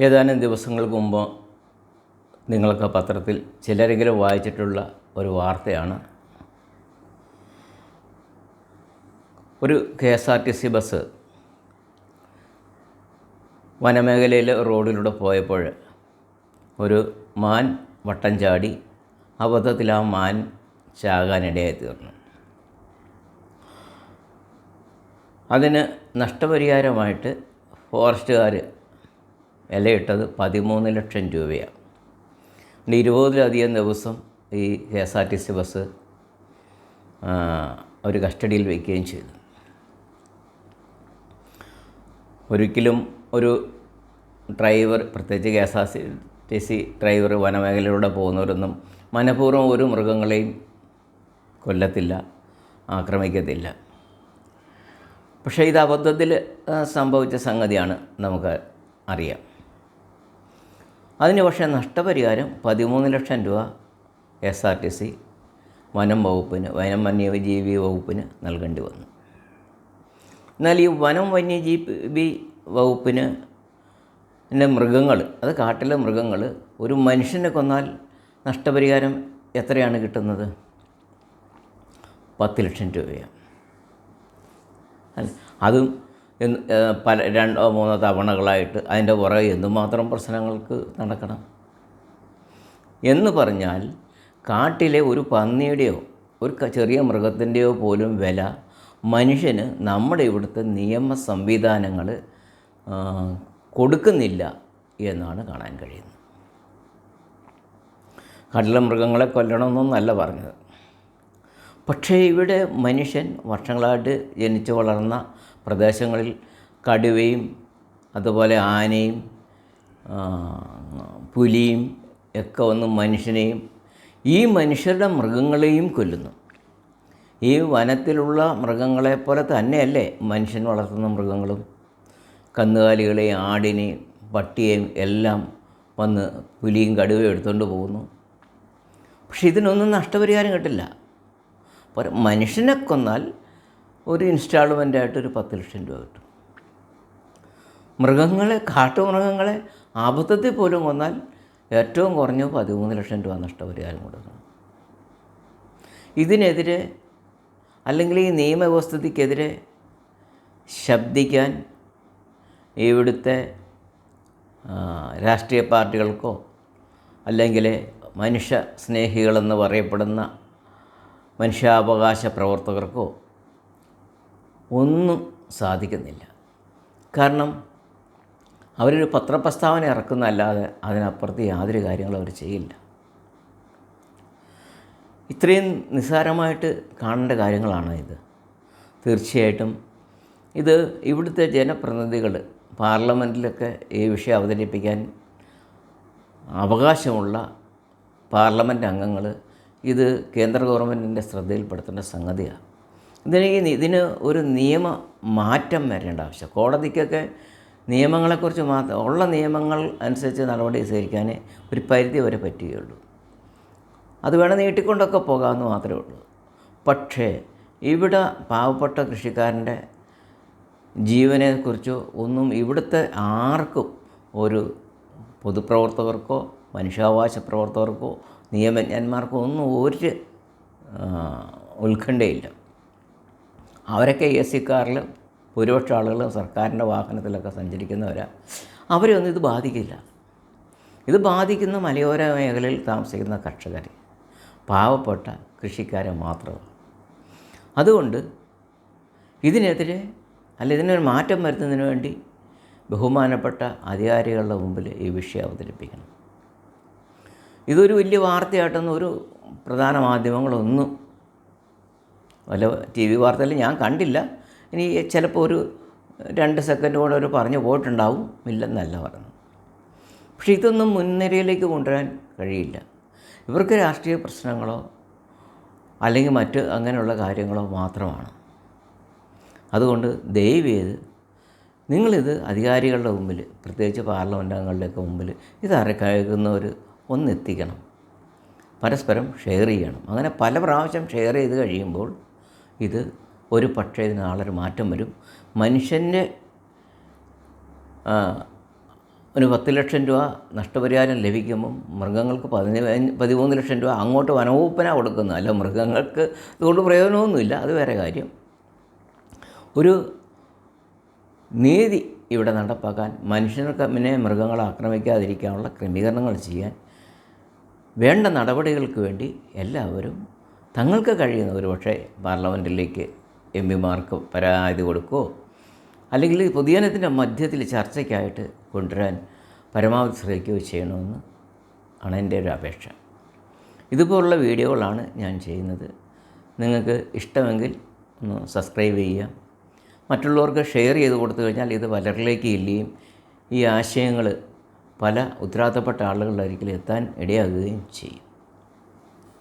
ഏതാനും ദിവസങ്ങൾക്ക് മുമ്പ് നിങ്ങൾക്ക് പത്രത്തിൽ ചിലരെങ്കിലും വായിച്ചിട്ടുള്ള ഒരു വാർത്തയാണ്. ഒരു K S R T C bus വനമേഖലയിലെ റോഡിലൂടെ പോയപ്പോൾ ഒരു മാൻ വട്ടം ചാടി അബദ്ധത്തിൽ ആ മാൻ ചാകാനിടയായി തീർന്നു. അതിന് നഷ്ടപരിഹാരമായിട്ട് ഫോറസ്റ്റുകാർ വിലയിട്ടത് പതിമൂന്ന് ലക്ഷം രൂപയാണ്. ഇരുപതിലധികം ദിവസം ഈ K S R T C bus അവർ കസ്റ്റഡിയിൽ വയ്ക്കുകയും ചെയ്തു. ഒരിക്കലും ഒരു ഡ്രൈവർ പ്രത്യേകിച്ച് K S R T C driver വനമേഖലയിലൂടെ പോകുന്നവരൊന്നും മനഃപൂർവം ഒരു മൃഗങ്ങളെയും കൊല്ലത്തില്ല ആക്രമിക്കത്തില്ല. പക്ഷേ ഇത് അബദ്ധത്തിൽ സംഭവിച്ച സംഗതിയാണ് നമുക്ക് അറിയാം. അതിന് പക്ഷേ നഷ്ടപരിഹാരം പതിമൂന്ന് ലക്ഷം രൂപ എസ് ആർ ടി സി വനം വകുപ്പിന് വനം വന്യജീവി വകുപ്പിന് നൽകേണ്ടി വന്നു. എന്നാൽ ഈ വനം വന്യജീവി വകുപ്പിന് മൃഗങ്ങൾ അത് കാട്ടിലെ മൃഗങ്ങൾ ഒരു മനുഷ്യനെ കൊന്നാൽ നഷ്ടപരിഹാരം എത്രയാണ് കിട്ടുന്നത്? പത്ത് ലക്ഷം രൂപയാണ്. അതും പല രണ്ടോ മൂന്നോ തവണകളായിട്ട് അതിന്റെ പുറകെ എന്തുമാത്രം പ്രശ്നങ്ങൾക്ക് നടക്കണം. എന്ന് പറഞ്ഞാൽ കാട്ടിലെ ഒരു പന്നിയുടെയോ ഒരു ചെറിയ മൃഗത്തിന്റെയോ പോലും വില മനുഷ്യന് നമ്മുടെ ഇവിടുത്തെ നിയമ സംവിധാനങ്ങൾ കൊടുക്കുന്നില്ല എന്നാണ് കാണാൻ കഴിയുന്നത്. കാട്ടിലെ മൃഗങ്ങളെ കൊല്ലണമെന്നൊന്നല്ല പറഞ്ഞത്. പക്ഷേ ഇവിടെ മനുഷ്യൻ വർഷങ്ങളായിട്ട് ജനിച്ചു വളർന്ന പ്രദേശങ്ങളിൽ കടുവയും അതുപോലെ ആനയും പുലിയും ഒക്കെ വന്ന് മനുഷ്യനെയും ഈ മനുഷ്യരുടെ മൃഗങ്ങളെയും കൊല്ലുന്നു. ഈ വനത്തിലുള്ള മൃഗങ്ങളെ പോലെ തന്നെയല്ലേ മനുഷ്യൻ വളർത്തുന്ന മൃഗങ്ങളും? കന്നുകാലികളെയും ആടിനെയും പട്ടിയെയും എല്ലാം വന്ന് പുലിയും കടുവയും എടുത്തുകൊണ്ട് പോകുന്നു. പക്ഷെ ഇതിനൊന്നും നഷ്ടപരിഹാരം കിട്ടില്ല. മനുഷ്യനെ കൊന്നാൽ ഒരു ഇൻസ്റ്റാൾമെന്റായിട്ട് ഒരു പത്ത് ലക്ഷം രൂപ കിട്ടും. മൃഗങ്ങളെ കാട്ടുമൃഗങ്ങളെ അബദ്ധത്തിൽ പോലും കൊന്നാൽ ഏറ്റവും കുറഞ്ഞ പതിമൂന്ന് ലക്ഷം രൂപ നഷ്ടപരിഹാരം കൊടുക്കണം ഇതിനെതിരെ അല്ലെങ്കിൽ ഈ നിയമവ്യവസ്ഥയ്ക്കെതിരെ ശബ്ദിക്കാൻ ഇവിടുത്തെ രാഷ്ട്രീയ പാർട്ടികൾക്കോ അല്ലെങ്കിൽ മനുഷ്യ സ്നേഹികളെന്ന് പറയപ്പെടുന്ന മനുഷ്യാവകാശ പ്രവർത്തകർക്കോ ഒന്നും സാധിക്കുന്നില്ല. കാരണം അവരൊരു പത്രപ്രസ്താവന ഇറക്കുന്നതല്ലാതെ അതിനപ്പുറത്ത് യാതൊരു കാര്യങ്ങളും അവർ ചെയ്യില്ല. ഇത്രയും നിസ്സാരമായിട്ട് കാണേണ്ട കാര്യങ്ങളാണ് ഇത്. തീർച്ചയായിട്ടും ഇത് ഇവിടുത്തെ ജനപ്രതിനിധികൾ പാർലമെന്റിലൊക്കെ ഈ വിഷയം അവതരിപ്പിക്കാൻ അവകാശമുള്ള പാർലമെന്റ് അംഗങ്ങൾ ഇത് കേന്ദ്ര ഗവൺമെന്റിന്റെ ശ്രദ്ധയിൽപ്പെടുത്തേണ്ട സംഗതിയാണ്. ഇതിന് ഇതിന് ഒരു നിയമ മാറ്റം വരേണ്ട ആവശ്യം. കോടതിക്കൊക്കെ നിയമങ്ങളെക്കുറിച്ച് മാത്രം ഉള്ള നിയമങ്ങൾ അനുസരിച്ച് നടപടി സ്വീകരിക്കാനേ ഒരു പരിധി വരെ പറ്റുകയുള്ളൂ. അത് വേണം നീട്ടിക്കൊണ്ടൊക്കെ പോകാമെന്ന് മാത്രമേ ഉള്ളൂ. പക്ഷേ ഇവിടെ പാവപ്പെട്ട കൃഷിക്കാരന്റെ ജീവനെക്കുറിച്ചോ ഒന്നും ഇവിടുത്തെ ആർക്കും ഒരു പൊതുപ്രവർത്തകർക്കോ മനുഷ്യാവകാശ പ്രവർത്തകർക്കോ നിയമജ്ഞന്മാർക്കോ ഒന്നും ഒരു ഉത്കണ്ഠയില്ല. അവരൊക്കെ എ സി കാറിൽ ഭൂരിപക്ഷം ആളുകൾ സർക്കാരിന്റെ വാഹനത്തിലൊക്കെ സഞ്ചരിക്കുന്നവരാണ് അവരെയൊന്നും ഇത് ബാധിക്കില്ല. ഇത് ബാധിക്കുന്ന മലയോര മേഖലയിൽ താമസിക്കുന്ന കർഷകരെ പാവപ്പെട്ട കൃഷിക്കാരെ മാത്രമാണ്. അതുകൊണ്ട് ഇതിനെതിരെ അല്ല ഇതിനൊരു മാറ്റം വരുത്തുന്നതിന് വേണ്ടി ബഹുമാനപ്പെട്ട അധികാരികളുടെ മുമ്പിൽ ഈ വിഷയം അവതരിപ്പിക്കണം. ഇതൊരു വലിയ വാർത്തയായിട്ടൊന്നും ഒരു പ്രധാന മാധ്യമങ്ങളൊന്നും വല്ല ടി വി വാർത്തയിൽ ഞാൻ കണ്ടില്ല. ഇനി ചിലപ്പോൾ ഒരു രണ്ട് സെക്കൻഡ് കൊണ്ട് അവർ പറഞ്ഞു പോയിട്ടുണ്ടാവും. ഇല്ലെന്നല്ല പറഞ്ഞു പക്ഷേ ഇതൊന്നും മുൻനിരയിലേക്ക് കൊണ്ടുവരാൻ കഴിയില്ല. ഇവർക്ക് രാഷ്ട്രീയ പ്രശ്നങ്ങളോ അല്ലെങ്കിൽ മറ്റ് അങ്ങനെയുള്ള കാര്യങ്ങളോ മാത്രമാണ്. അതുകൊണ്ട് ദയവ് ചെയ്ത് നിങ്ങളിത് അധികാരികളുടെ മുമ്പിൽ പ്രത്യേകിച്ച് പാർലമെന്റ് അംഗങ്ങളുടെയൊക്കെ മുമ്പിൽ ഇത് അറിയിക്കുന്നവർ ഒന്നെത്തിക്കണം. പരസ്പരം ഷെയർ ചെയ്യണം. അങ്ങനെ പല പ്രാവശ്യം ഷെയർ ചെയ്ത് കഴിയുമ്പോൾ ഇത് ഒരു പക്ഷേ ഇതിന് മാറ്റം വരും. മനുഷ്യന്റെ ഒരു പത്ത് ലക്ഷം രൂപ നഷ്ടപരിഹാരം ലഭിക്കുമ്പം മൃഗങ്ങൾക്ക് പതിനഞ്ച് പതിമൂന്ന് ലക്ഷം രൂപ അങ്ങോട്ട് വനവകുപ്പിനാണ് കൊടുക്കുന്നത്. അല്ല മൃഗങ്ങൾക്ക് ഇതുകൊണ്ട് പ്രയോജനമൊന്നുമില്ല. അത് വേറെ കാര്യം. ഒരു നീതി ഇവിടെ നടപ്പാക്കാൻ മനുഷ്യർക്ക് പിന്നെ മൃഗങ്ങളെ ആക്രമിക്കാതിരിക്കാനുള്ള ക്രമീകരണങ്ങൾ ചെയ്യാൻ വേണ്ട നടപടികൾക്ക് വേണ്ടി എല്ലാവരും തങ്ങൾക്ക് കഴിയുന്ന ഒരു പക്ഷേ പാർലമെന്റിലേക്ക് എം പിമാർക്ക് പരാതി കൊടുക്കുകയോ അല്ലെങ്കിൽ പൊതുജനത്തിന്റെ മധ്യത്തിൽ ചർച്ചയ്ക്കായിട്ട് കൊണ്ടുവരാൻ പരമാവധി ശ്രമിക്കുകയോ ചെയ്യണമെന്ന് ആണ് എന്റെ ഒരു അപേക്ഷ. ഇതുപോലുള്ള വീഡിയോകളാണ് ഞാൻ ചെയ്യുന്നത്. നിങ്ങൾക്ക് ഇഷ്ടമെങ്കിൽ ഒന്ന് സബ്സ്ക്രൈബ് ചെയ്യുക. മറ്റുള്ളവർക്ക് ഷെയർ ചെയ്ത് കൊടുത്തു കഴിഞ്ഞാൽ ഇത് പലരിലേക്ക് ഇല്ലുകയും ഈ ആശയങ്ങൾ പല ഉത്തരവാദിത്തപ്പെട്ട ആളുകളിലേക്ക് എത്താൻ ഇടയാകുകയും ചെയ്യും.